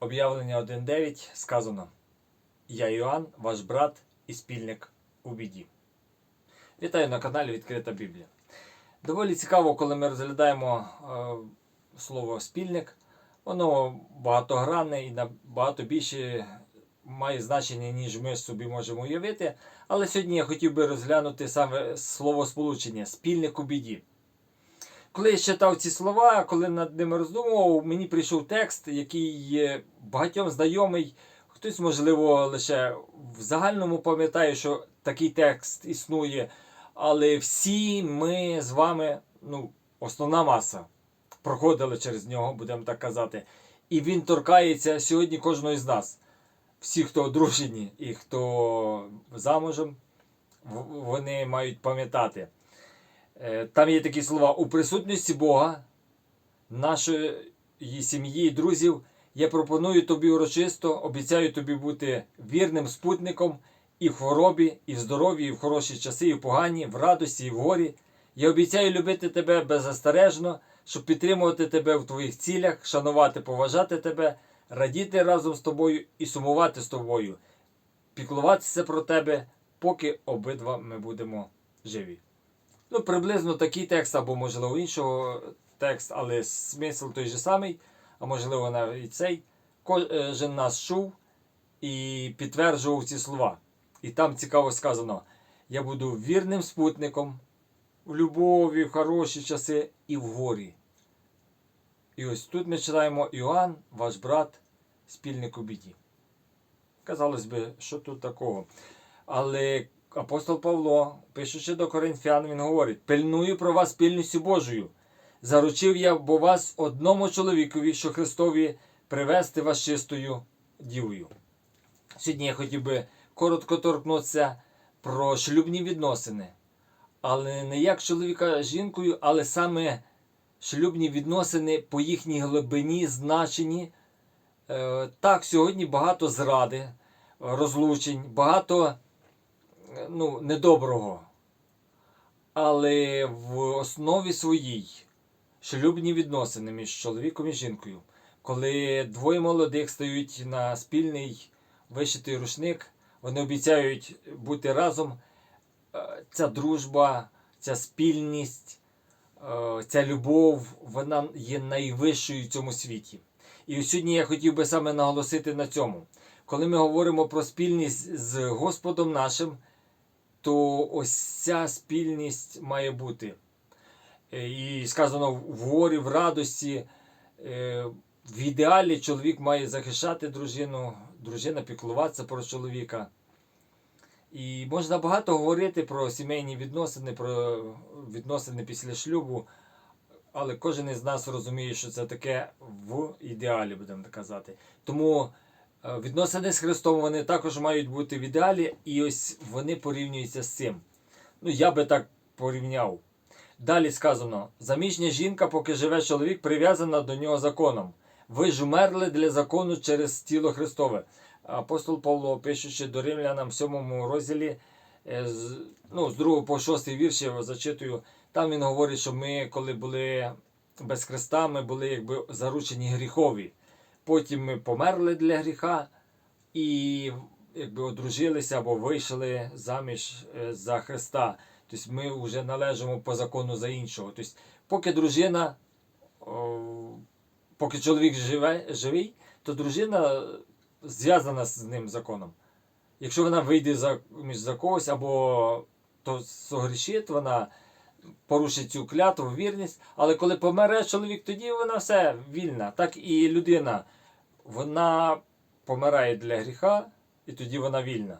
Об'явлення 1.9 сказано: Я Іоанн, ваш брат і спільник у біді. Вітаю на каналі Відкрита Біблія. Доволі цікаво, коли ми розглядаємо е, слово спільник. Воно багатогранне і набагато більше має значення, ніж ми собі можемо уявити. Але сьогодні я хотів би розглянути саме слово сполучення спільник у біді. Коли я читав ці слова, коли над ними роздумував, мені прийшов текст, який багатьом знайомий. Хтось, можливо, лише в загальному пам'ятає, що такий текст існує. Але всі ми з вами, ну, основна маса, проходили через нього, будемо так казати. І він торкається сьогодні кожного із нас. Всі, хто одружені і хто замужем, вони мають пам'ятати. Е, Там є такі слова у присутності Бога, нашої сім'ї і друзів. Я пропоную тобі урочисто, обіцяю тобі бути вірним спутником і в хворобі, і в здоров'ї, і в хороші часи, і в погані, в радості, і в горі. Я обіцяю любити тебе беззастережно, щоб підтримувати тебе в твоїх цілях, шанувати, поважати тебе, радіти разом з тобою і сумувати з тобою, піклуватися про тебе, поки обидва ми будемо живі. Ну, приблизно такий текст, або, можливо, іншого текст, але смисл той же самий, а можливо, навіть цей. Кожен нас чув і підтверджував ці слова. І там цікаво сказано: я буду вірним спутником в любові, в хороші часи і в горі. І ось тут ми читаємо Іоанн, ваш брат, спільник у біді. Казалось би, що тут такого? Але апостол Павло, пишучи до Коринфян, він говорить: пильную про вас спільністю Божою. Заручив я бо вас одному чоловікові, що Христові привести вас чистою дівою. Сьогодні я хотів би коротко торкнутися про шлюбні відносини. Але не як чоловіка з жінкою, але саме шлюбні відносини по їхній глибині, значенні. Е, Так, сьогодні багато зради, розлучень, багато ну, недоброго. Але в основі своїй шлюбні відносини між чоловіком і жінкою, коли двоє молодих стають на спільний вишитий рушник, вони обіцяють бути разом. Е, Ця дружба, ця спільність, е, ця любов, вона є найвищою в цьому світі. І сьогодні я хотів би саме наголосити на цьому. Коли ми говоримо про спільність з Господом нашим, то ось ця спільність має бути. Е, І сказано в горі, в радості. е, В ідеалі чоловік має захищати дружину, дружина піклуватися про чоловіка. І можна багато говорити про сімейні відносини, про відносини після шлюбу, але кожен із нас розуміє, що це таке в ідеалі, будемо так казати. Тому відносини з Христом вони також мають бути в ідеалі, і ось вони порівнюються з цим. Ну, я би так порівняв. Далі сказано: заміжня жінка, поки живе чоловік, прив'язана до нього законом. Ви ж умерли для закону через тіло Христове. Апостол Павло, пишучи до римлянам в сьомому розділі, е, з, ну, з 2 по 6 вірш я зачитую. Там він говорить, що ми, коли були без Христа, ми були якби заручені гріхові. Потім ми померли для гріха і якби одружилися або вийшли заміж е, за Христа. Тобто ми вже належимо по закону за іншого. Тобто, поки дружина, поки чоловік живе, живий, то дружина зв'язана з ним законом. Якщо вона вийде за, між за когось або то согрішить, вона порушить цю клятву, вірність, але коли помре чоловік, тоді вона все вільна. Так і людина, вона помирає для гріха, і тоді вона вільна.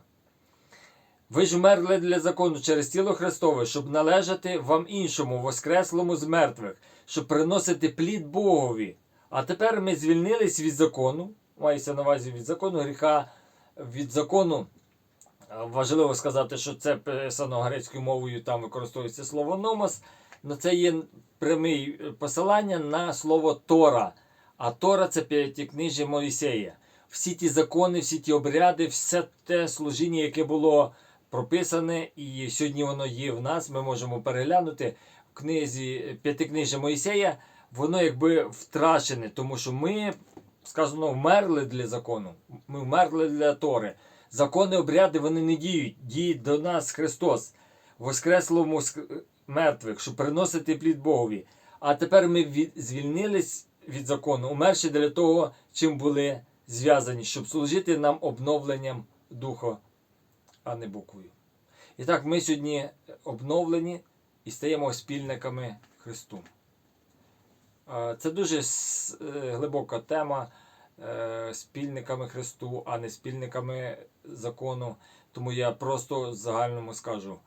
Ви ж вмерли для закону через тіло Христове, щоб належати вам іншому, воскреслому з мертвих, щоб приносити плід Богові. А тепер ми звільнились від закону, мається на увазі від закону гріха, від закону. Важливо сказати, що це писано грецькою мовою, там використовується слово номос, але це є пряме посилання на слово Тора. А Тора це п'ятикнижжя Моїсея. Всі ті закони, всі ті обряди, все те служіння, яке було прописане, і сьогодні воно є в нас, ми можемо переглянути в книзі П'ятикнижжя Моїсея, воно якби втрачене, тому що ми сказано, вмерли для закону. Ми вмерли для Тори. Закони, обряди вони не діють. Діє до нас Христос, воскреслому мертвих, щоб приносити плід Богові. А тепер ми від, звільнились від закону, умерші для того, чим були зв'язані, щоб служити нам обновленням духа, а не буквою. І так, ми сьогодні обновлені і стаємо спільниками Христу. Це дуже е, глибока тема е, спільниками Христу, а не спільниками закону. Тому я просто в загальному скажу.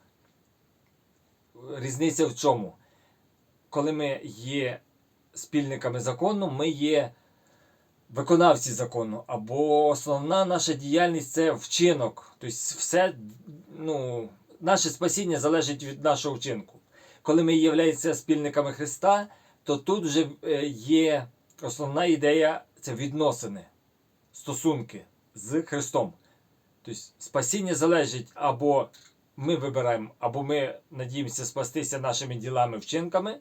Різниця в чому? Коли ми є спільниками закону, ми є виконавці закону, або основна наша діяльність це вчинок. Тобто все, ну, наше спасіння залежить від нашого вчинку. Коли ми являємося спільниками Христа, то тут вже е, є основна ідея це відносини, стосунки з Христом. Тобто спасіння залежить або ми вибираємо, або ми надіємося спастися нашими ділами, вчинками,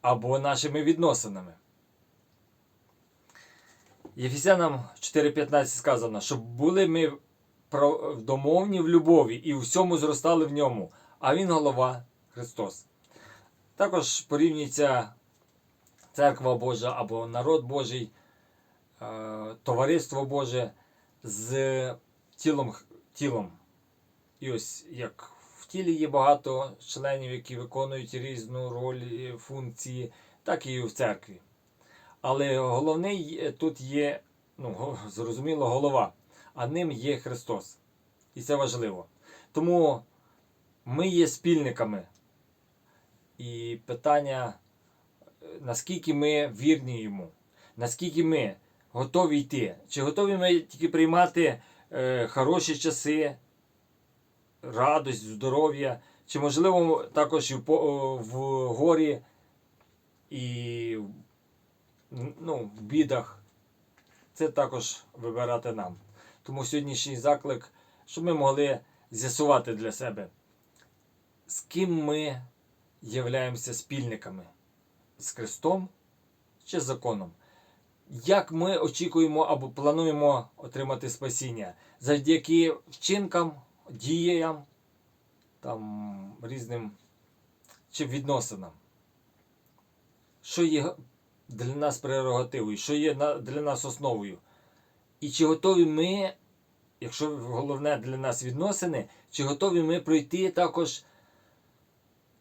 або нашими відносинами. Єфесянам 4.15 сказано, щоб були ми домовні в любові і у всьому зростали в ньому, а він голова Христос. Також порівнюється церква Божа або народ Божий, е, товариство Боже з тілом, тілом. І ось як в тілі є багато членів, які виконують різну роль, функції, так і в церкві. Але головний тут є, ну, зрозуміло, голова, а ним є Христос. І це важливо. Тому ми є спільниками. І питання, наскільки ми вірні йому, наскільки ми готові йти, чи готові ми тільки приймати хороші часи, радость, здоров'я, чи можливо також в горі і ну, в бідах. Це також вибирати нам. Тому сьогоднішній заклик, щоб ми могли з'ясувати для себе, з ким ми являємося спільниками з Христом чи з законом. Як ми очікуємо або плануємо отримати спасіння завдяки вчинкам, діям, там, різним чи відносинам. Що є для нас прерогативою, що є для нас основою. І чи готові ми, якщо головне для нас відносини, чи готові ми пройти також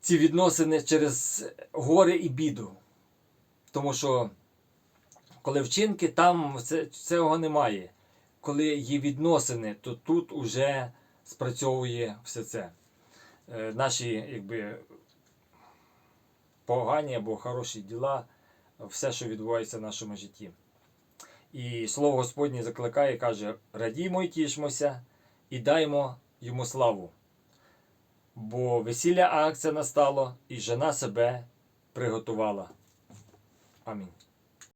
ці відносини через горе і біду. Тому що коли вчинки, там це- цього немає. Коли є відносини, то тут уже спрацьовує все це. Е, Наші якби, погані або хороші діла, все, що відбувається в нашому житті. І слово Господнє закликає і каже: радіймо і тішмося, і даймо йому славу. Бо весілля акція настало, і жена себе приготувала. Амінь.